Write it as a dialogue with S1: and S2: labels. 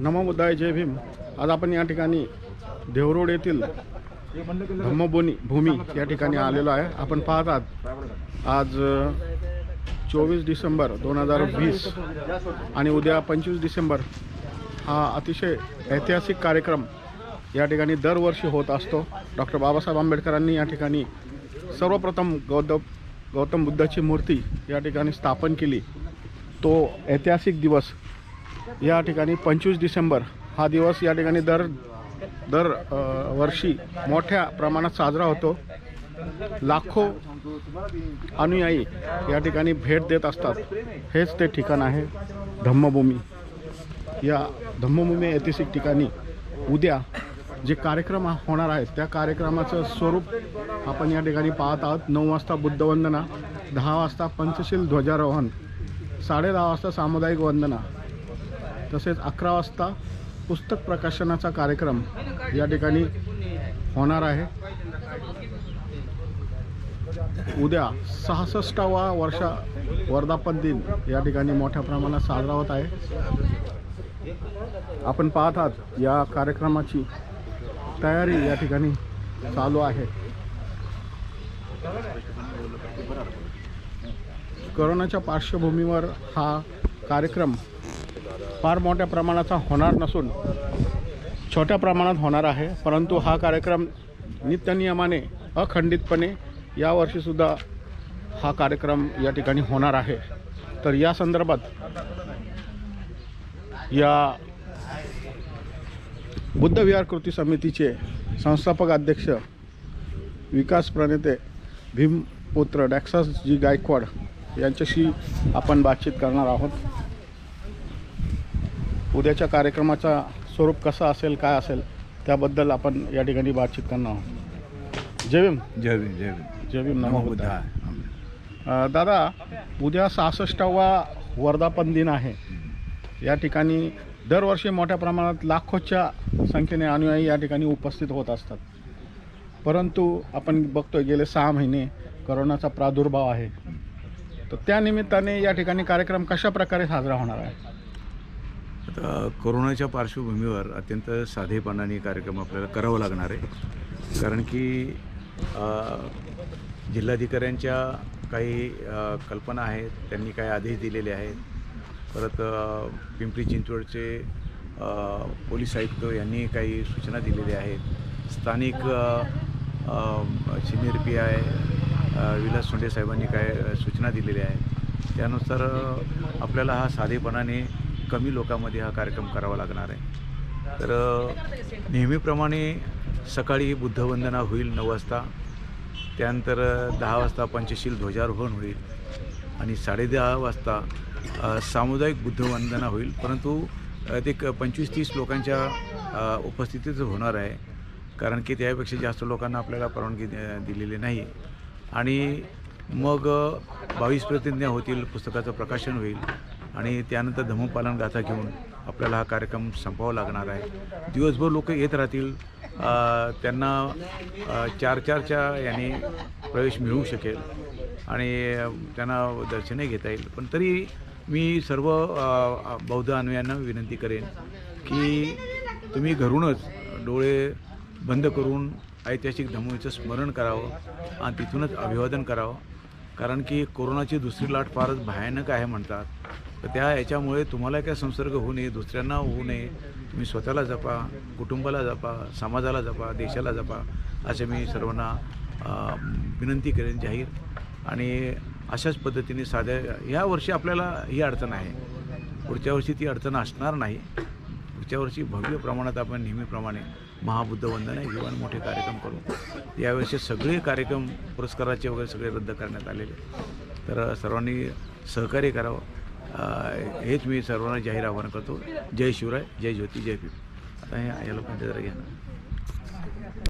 S1: नमो बुद्धाय जय भीम. आज आपण या ठिकाणी देवरोड येथील धम्मबोनी भूमी या ठिकाणी आलेलो आहे. आपण पाहत आहात आज चोवीस डिसेंबर दोन हजार वीस आणि उद्या पंचवीस डिसेंबर हा अतिशय ऐतिहासिक कार्यक्रम या ठिकाणी दरवर्षी होत असतो. डॉक्टर बाबासाहेब आंबेडकरांनी या ठिकाणी सर्वप्रथम गौतम गौतम बुद्धाची मूर्ती या ठिकाणी स्थापन केली. तो ऐतिहासिक दिवस या ठिकाणी पंचवीस डिसेंबर हा दिवस या ठिकाणी दर दर वर्षी मोठ्या प्रमाणात साजरा होतो. लाखो अनुयायी या ठिकाणी भेट देत असतात. हेच ते ठिकाण आहे धम्मभूमी. या धम्मभूमी ऐतिहासिक ठिकाणी उद्या जे कार्यक्रम होणार आहेत त्या कार्यक्रमाचं स्वरूप आपण या ठिकाणी पाहत आहोत. नऊ वाजता बुद्धवंदना दहा वाजता पंचशील ध्वजारोहण साडे दहा वाजता सामुदायिक वंदना तसेच अकरा वाजता पुस्तक प्रकाशनाचा कार्यक्रम या ठिकाणी होणार आहे. उद्या सहासष्टावा वर्षा वर्धापन दिन या ठिकाणी मोठ्या प्रमाणात साजरा होत आहे. आपण पाहत आहात या कार्यक्रमाची तयारी या ठिकाणी चालू आहे. करोनाच्या पार्श्वभूमीवर हा कार्यक्रम फार मोठ्या प्रमाणाचा होणार नसून छोट्या प्रमाणात होणार आहे परंतु हा कार्यक्रम नित्यनियमाने अखंडितपणे यावर्षीसुद्धा हा कार्यक्रम या ठिकाणी होणार आहे. तर या संदर्भात या बुद्धविहार कृती समितीचे संस्थापक अध्यक्ष विकास प्रणेते भीमपुत्र डॅक्सासजी गायकवाड यांच्याशी आपण बातचीत करणार आहोत. उद्याच्या कार्यक्रमाचा स्वरूप कसं असेल काय असेल त्याबद्दल आपण या ठिकाणी बातचीत करणार आहोत. जय भीम.
S2: जय भीम जय भीम.
S1: जय भीम
S2: नमो बुद्धाय.
S1: दादा उद्या सहासष्टावा वर्धापन दिन आहे. या ठिकाणी दरवर्षी मोठ्या प्रमाणात लाखोच्या संख्येने अनुयायी या ठिकाणी उपस्थित होत असतात. परंतु आपण बघतोय गेले सहा महिने करोनाचा प्रादुर्भाव आहे. तर त्या निमित्ताने या ठिकाणी कार्यक्रम कशा प्रकारे साजरा होणार आहे?
S2: आता कोरोनाच्या पार्श्वभूमीवर अत्यंत साधेपणाने कार्यक्रम आपल्याला करावा लागणार आहे. कारण की जिल्हाधिकाऱ्यांच्या काही कल्पना आहेत त्यांनी काही आदेश दिलेले आहेत. परत पिंपरी चिंचवडचे पोलीस आयुक्त यांनी काही सूचना दिलेल्या आहेत. स्थानिक सिनियर पी आय विलास सोंडे साहेबांनी काय सूचना दिलेल्या आहेत. त्यानुसार आपल्याला हा साधेपणाने कमी लोकांमध्ये हा कार्यक्रम करावा लागणार आहे. तर नेहमीप्रमाणे सकाळी बुद्धवंदना होईल नऊ वाजता त्यानंतर दहा वाजता पंचशील ध्वजारोहण होईल आणि साडेदहा वाजता सामुदायिक बुद्धवंदना होईल. परंतु ते क पंचवीस तीस लोकांच्या अ, उपस्थितीत होणार आहे. कारण की त्यापेक्षा जास्त लोकांना आपल्याला परवानगी दिलेली नाही. आणि मग बावीस प्रतिज्ञा होतील पुस्तकाचं प्रकाशन होईल. आणि त्यानंतर धम्मपालन गाथा घेऊन आपल्याला हा कार्यक्रम संपवावा लागणार आहे. दिवसभर लोक येत राहतील. त्यांना चार चारच्या याने प्रवेश मिळू शकेल आणि त्यांना दर्शनही घेता येईल. पण तरी मी सर्व बौद्ध अन्वयांना विनंती करेन की तुम्ही घरूनच डोळे बंद करून ऐतिहासिक धम्मवीचं स्मरण करावं आणि तिथूनच अभिवादन करावं. कारण की कोरोनाची दुसरी लाट फारच भयानक आहे म्हणतात. तर त्या याच्यामुळे तुम्हाला काय संसर्ग होऊ नये दुसऱ्यांना होऊ नये. तुम्ही स्वतःला जपा कुटुंबाला जपा समाजाला जपा देशाला जपा असे मी सर्वांना विनंती करेन जाहीर. आणि अशाच पद्धतीने साध्या ह्या वर्षी आपल्याला ही अडचण आहे. पुढच्या वर्षी ती अडचण असणार नाही. पुढच्या वर्षी भव्य प्रमाणात आपण नेहमीप्रमाणे महाबुद्ध वंदन घेऊ मोठे कार्यक्रम करू. यावर्षी सगळे कार्यक्रम पुरस्काराचे वगैरे सगळे रद्द करण्यात आलेले. तर सर्वांनी सहकार्य करावं. हेच मी सर्वांना जाहीर आवाहन करतो. जय शिवराय जय ज्योती जय भीम. आता हे या लोकांच्या जरा घेणार